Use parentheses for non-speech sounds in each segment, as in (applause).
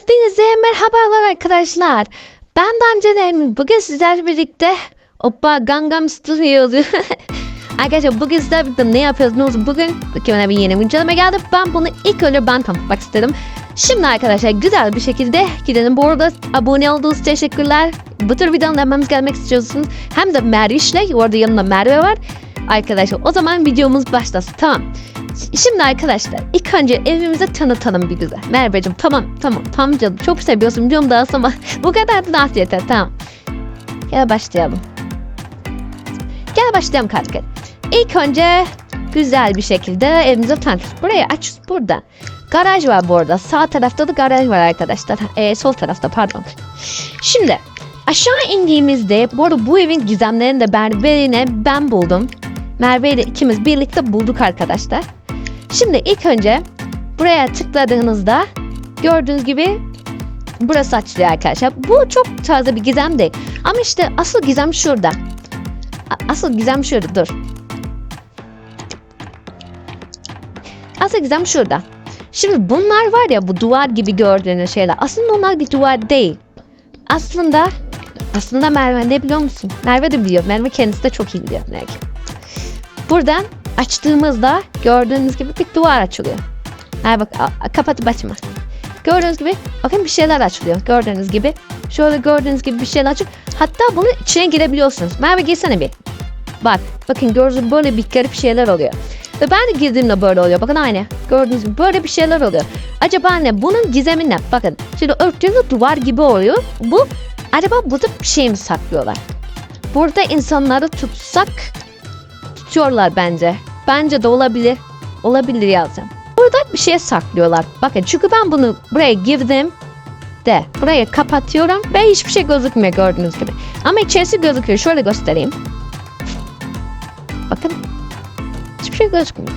Hepinize merhabalar arkadaşlar. Ben Damcan Bugün sizlerle birlikte Oppa Gangnam Style (laughs) Arkadaşlar bugün sizlerle birlikte ne yapıyorsunuz? Bugün bakayım bir yeni güncelleme geldi. Ben bunu ilk önce ben tanıtmak istedim. Şimdi arkadaşlar güzel bir şekilde gidelim. Bu arada abone olduğunuz teşekkürler. Bu tür videoların dememiz gelmek istiyorsunuz. Hem de Merve'yle. Orada yanında Merve var. Arkadaşlar o zaman videomuz başlasın. Tamam. Şimdi arkadaşlar ilk önce evimizi tanıtalım bir güzel. Merveciğim tamam tamam tamam canım çok seviyorsun biliyorum da ama (laughs) bu kadar da yeter tamam. Gel başlayalım. Gel başlayalım kanka. İlk önce güzel bir şekilde evimizi tanıtıyoruz. Burayı aç burada. Garaj var bu arada. Sağ tarafta da garaj var arkadaşlar. Ee, sol tarafta pardon. Şimdi aşağı indiğimizde bu arada bu evin gizemlerini de Merve'yle ben buldum. Merve ile ikimiz birlikte bulduk arkadaşlar. Şimdi ilk önce buraya tıkladığınızda gördüğünüz gibi burası açılıyor arkadaşlar. Bu çok taze bir gizem değil. Ama işte asıl gizem şurada. Asıl gizem şurada dur. Asıl gizem şurada. Şimdi bunlar var ya bu duvar gibi gördüğünüz şeyler. Aslında onlar bir duvar değil. Aslında aslında Merve ne biliyor musun? Merve de biliyor. Merve kendisi de çok iyi biliyor. Belki. Buradan açtığımızda gördüğünüz gibi bir duvar açılıyor. Ha bak kapatıp açma. Gördüğünüz gibi bakın bir şeyler açılıyor. Gördüğünüz gibi. Şöyle gördüğünüz gibi bir şeyler açılıyor. Hatta bunun içine girebiliyorsunuz. Merve girsene bir. Bak bakın gördüğünüz böyle bir garip şeyler oluyor. Ve ben de girdiğimde böyle oluyor. Bakın aynı. Gördüğünüz gibi böyle bir şeyler oluyor. Acaba ne? Bunun gizemi ne? Bakın şimdi örttüğünüz duvar gibi oluyor. Bu acaba burada bir şey mi saklıyorlar? Burada insanları tutsak tutuyorlar bence. Bence de olabilir. Olabilir yazdım. Burada bir şey saklıyorlar. Bakın çünkü ben bunu buraya girdim de burayı kapatıyorum ve hiçbir şey gözükmüyor gördüğünüz gibi. Ama içerisi gözüküyor. Şöyle göstereyim. Bakın. Hiçbir şey gözükmüyor.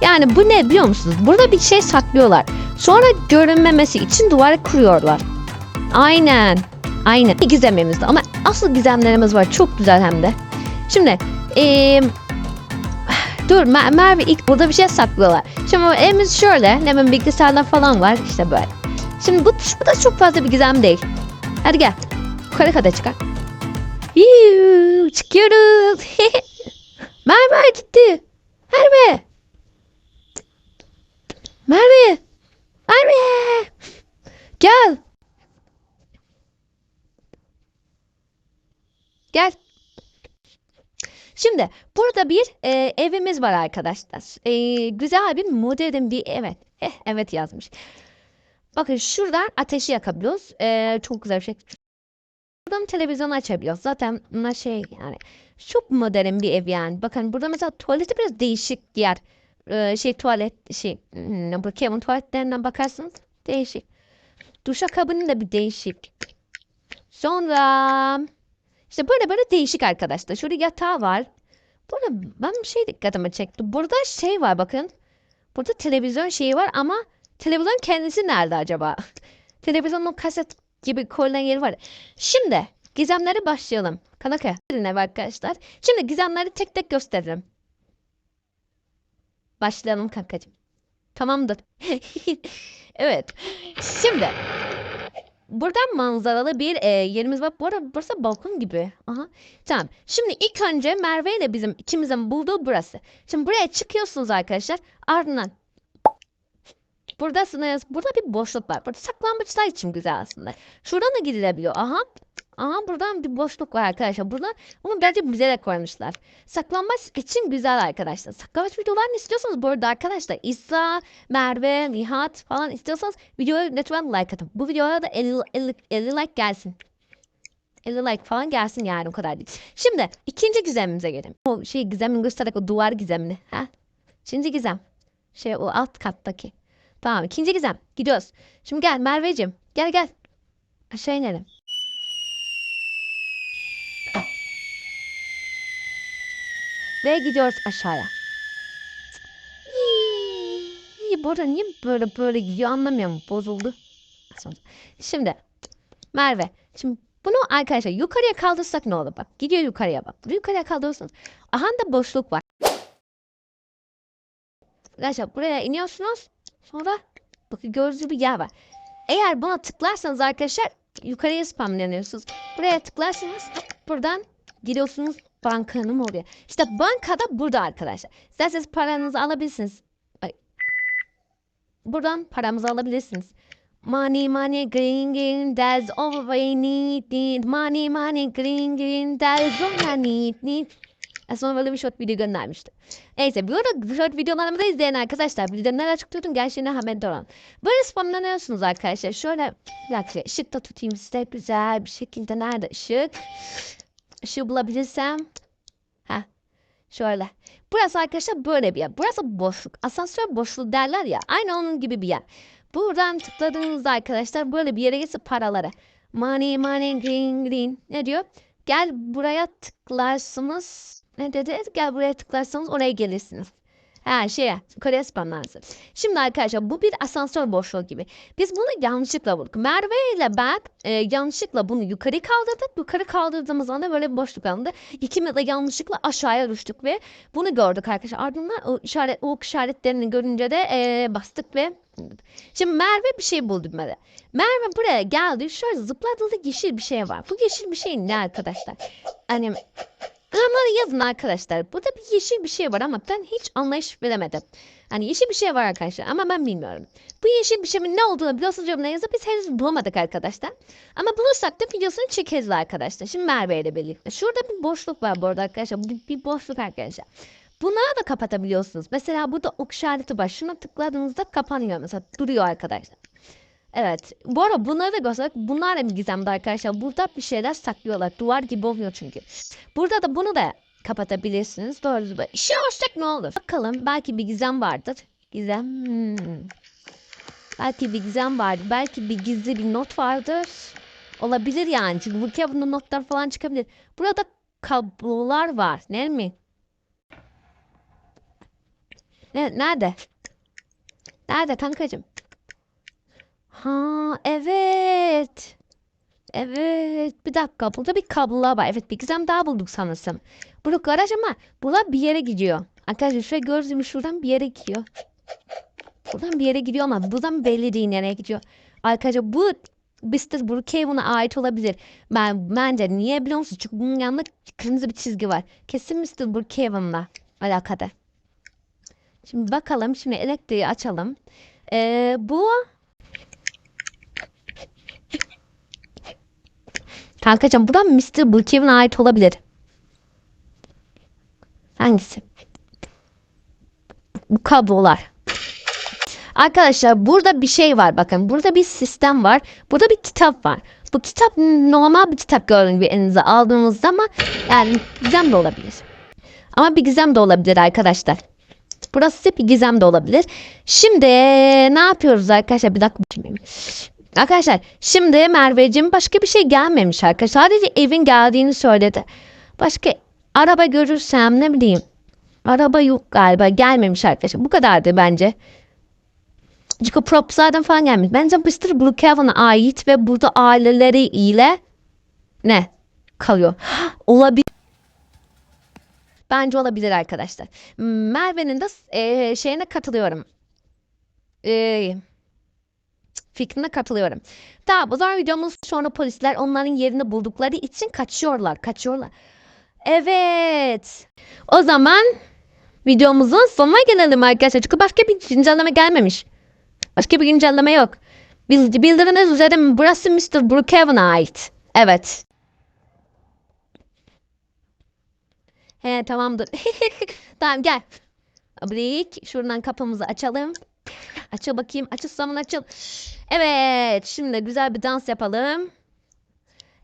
Yani bu ne biliyor musunuz? Burada bir şey saklıyorlar. Sonra görünmemesi için duvarı kuruyorlar. Aynen. Aynen. Gizemimiz de ama asıl gizemlerimiz var. Çok güzel hem de. Şimdi eee dur Mer- Merve ilk burada bir şey saklıyorlar. Şimdi evimiz şöyle. Hemen bilgisayarlar falan var. işte böyle. Şimdi bu, bu da çok fazla bir gizem değil. Hadi gel. Yukarı kadar çıkar. Yuuu, çıkıyoruz. (laughs) Merve gitti. Merve. Merve. Merve. Gel. Gel. Şimdi burada bir e, evimiz var arkadaşlar. E, güzel bir modern bir evet. Eh, evet yazmış. Bakın şuradan ateşi yakabiliyoruz. E, çok güzel bir şey. Buradan televizyon açabiliyoruz. Zaten bunlar şey yani çok modern bir ev yani. Bakın burada mesela tuvaleti biraz değişik yer. E, şey tuvalet şey hmm, bu Kevin tuvaletlerinden bakarsınız değişik. Duşakabinin de bir değişik. Sonra işte böyle böyle değişik arkadaşlar. Şurada yatağı var. Burada ben bir şey dikkatimi çekti. Burada şey var bakın. Burada televizyon şeyi var ama televizyon kendisi nerede acaba? (laughs) Televizyonun kaset gibi koyulan yeri var. Şimdi gizemlere başlayalım. Kanaka. Var arkadaşlar? Şimdi gizemleri tek tek gösterelim. Başlayalım kankacığım. Tamamdır. (laughs) evet. Şimdi Buradan manzaralı bir e, yerimiz var. Bu arada burası balkon gibi. Aha. Tamam. Şimdi ilk önce Merve ile bizim ikimizin bulduğu burası. Şimdi buraya çıkıyorsunuz arkadaşlar. Ardından buradasınız. Burada bir boşluk var. Burada saklambaçlar için güzel aslında. Şuradan da gidilebiliyor. Aha. Aha buradan bir boşluk var arkadaşlar. Buradan bunu bence bize de koymuşlar. Saklanmaç için güzel arkadaşlar. Saklambaç videolarını istiyorsanız bu arada arkadaşlar İsa, Merve, Nihat falan istiyorsanız videoya lütfen like atın. Bu videoya da 50, 50, 50 like gelsin. 50 like falan gelsin yani o kadar değil. Şimdi ikinci gizemimize gelelim. O şey gizemin göstererek o duvar gizemini. Ha? İkinci gizem. Şey o alt kattaki. Tamam ikinci gizem. Gidiyoruz. Şimdi gel Merveciğim. Gel gel. Aşağı inelim. Ve gidiyoruz aşağıya. İyi, burada niye böyle böyle gidiyor anlamıyorum. Bozuldu. Şimdi Merve. Şimdi bunu arkadaşlar yukarıya kaldırsak ne olur? Bak gidiyor yukarıya bak. Yukarıya kaldırırsanız. Aha da boşluk var. Arkadaşlar buraya iniyorsunuz. Sonra Bakın gördüğünüz gibi yer var. Eğer buna tıklarsanız arkadaşlar yukarıya spamlanıyorsunuz. Buraya tıklarsanız buradan gidiyorsunuz bankanın oraya. İşte bankada burada arkadaşlar. İsterseniz paranızı alabilirsiniz. Buradan paramızı alabilirsiniz. Money, money, green, green, that's all we need, need. Money, money, green, green, that's all I need, need. En son böyle bir short video göndermiştim. Neyse bu arada short videolarımı da izleyen arkadaşlar. Bildirimleri açık tutun gerçeğine haberdar olun. Böyle spamlanıyorsunuz arkadaşlar. Şöyle bir dakika ışık da tutayım size güzel bir şekilde. Nerede ışık? Işığı bulabilirsem. Ha, şöyle. Burası arkadaşlar böyle bir yer. Burası boşluk. Asansör boşluğu derler ya. Aynı onun gibi bir yer. Buradan tıkladığınızda arkadaşlar böyle bir yere gitsin paralara. Money, money, green, green. Ne diyor? Gel buraya tıklarsınız. Ne dedi? Gel buraya tıklarsanız oraya gelirsiniz. Ha şeye, yukarıya spamlarsın. Şimdi arkadaşlar bu bir asansör boşluğu gibi. Biz bunu yanlışlıkla bulduk. Merve ile ben e, yanlışlıkla bunu yukarı kaldırdık. Yukarı kaldırdığımız anda böyle bir boşluk alındı. İkimiz de yanlışlıkla aşağıya düştük ve bunu gördük arkadaşlar. Ardından o işaret, o işaretlerini görünce de e, bastık ve Şimdi Merve bir şey buldu böyle. Merve buraya geldi. Şöyle zıpladığı yeşil bir şey var. Bu yeşil bir şey ne arkadaşlar? Hani Yorumlara yazın arkadaşlar. Burada bir yeşil bir şey var ama ben hiç anlayış veremedim. Hani yeşil bir şey var arkadaşlar ama ben bilmiyorum. Bu yeşil bir şeyin ne olduğunu biliyorsunuz yorumlara yazın. Biz henüz bulamadık arkadaşlar. Ama bulursak da videosunu çekeriz arkadaşlar. Şimdi Merve ile birlikte. Şurada bir boşluk var bu arada arkadaşlar. Bu bir boşluk arkadaşlar. Bunları da kapatabiliyorsunuz. Mesela burada ok işareti var. Şuna tıkladığınızda kapanıyor mesela. Duruyor arkadaşlar. Evet. Bu arada bunları da gösterdik. Bunlar da bir gizemdi arkadaşlar. Burada bir şeyler saklıyorlar. Duvar gibi oluyor çünkü. Burada da bunu da kapatabilirsiniz. Doğru düzgün. İşe olacak ne olur. Bakalım belki bir gizem vardır. Gizem. Hmm. Belki bir gizem vardır. Belki bir gizli bir not vardır. Olabilir yani. Çünkü bu kağıdında notlar falan çıkabilir. Burada kablolar var. Ne mi? Ne, nerede? Nerede kankacığım? Ha evet. Evet. Bir dakika. Burada bir kablolar var. Evet bir gizem daha bulduk sanırsam. Bu garaj ama buralar bir yere gidiyor. Arkadaşlar şuraya gördüğünüz şuradan bir yere gidiyor. Buradan bir yere gidiyor ama buradan belli değil nereye gidiyor. Arkadaşlar bu Mr. Brookhaven'a ait olabilir. Ben bence niye biliyor musunuz? Çünkü bunun yanında kırmızı bir çizgi var. Kesin Mr. Brookhaven'la alakalı. Şimdi bakalım. Şimdi elektriği açalım. Ee, bu Kankacığım buradan Mr. Brookhaven'a ait olabilir. Hangisi? Bu kablolar. Arkadaşlar burada bir şey var bakın. Burada bir sistem var. Burada bir kitap var. Bu kitap normal bir kitap gördüğünüz gibi elinize aldığınızda ama yani gizem de olabilir. Ama bir gizem de olabilir arkadaşlar. Burası bir gizem de olabilir. Şimdi ne yapıyoruz arkadaşlar? Bir dakika bakayım. Arkadaşlar şimdi Merveciğim başka bir şey gelmemiş arkadaşlar. Sadece evin geldiğini söyledi. Başka araba görürsem ne bileyim. Araba yok galiba gelmemiş arkadaşlar. Bu kadardı bence. Çünkü propslardan falan gelmiş. Bence Mr. Brookhaven'a ait ve burada aileleri ile ne kalıyor. (gasps) Olabilir. Bence olabilir arkadaşlar. Merve'nin de e, şeyine katılıyorum. Eee fikrine katılıyorum. Daha bu zaman videomuz sonra polisler onların yerini buldukları için kaçıyorlar. Kaçıyorlar. Evet. O zaman videomuzun sonuna gelelim arkadaşlar. Çünkü başka bir güncelleme gelmemiş. Başka bir güncelleme yok. Bildiğiniz üzere burası Mr. Brookhaven'a ait. Evet. He tamamdır. (laughs) tamam gel. Abrik. Şuradan kapımızı açalım. Açıl bakayım. Açıl zaman açıl. Evet. Şimdi güzel bir dans yapalım.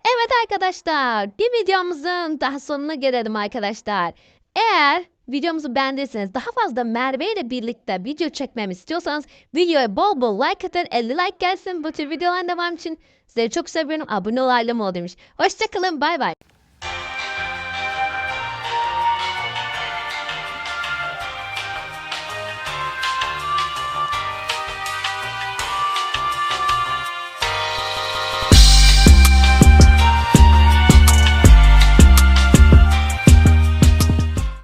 Evet arkadaşlar. Bir videomuzun daha sonuna gelelim arkadaşlar. Eğer videomuzu beğendiyseniz daha fazla Merve ile birlikte video çekmemi istiyorsanız videoya bol bol like atın 50 like gelsin bu tür videoların devam için. Sizleri çok seviyorum. Abone ol ailem ol demiş. Hoşçakalın bay bay.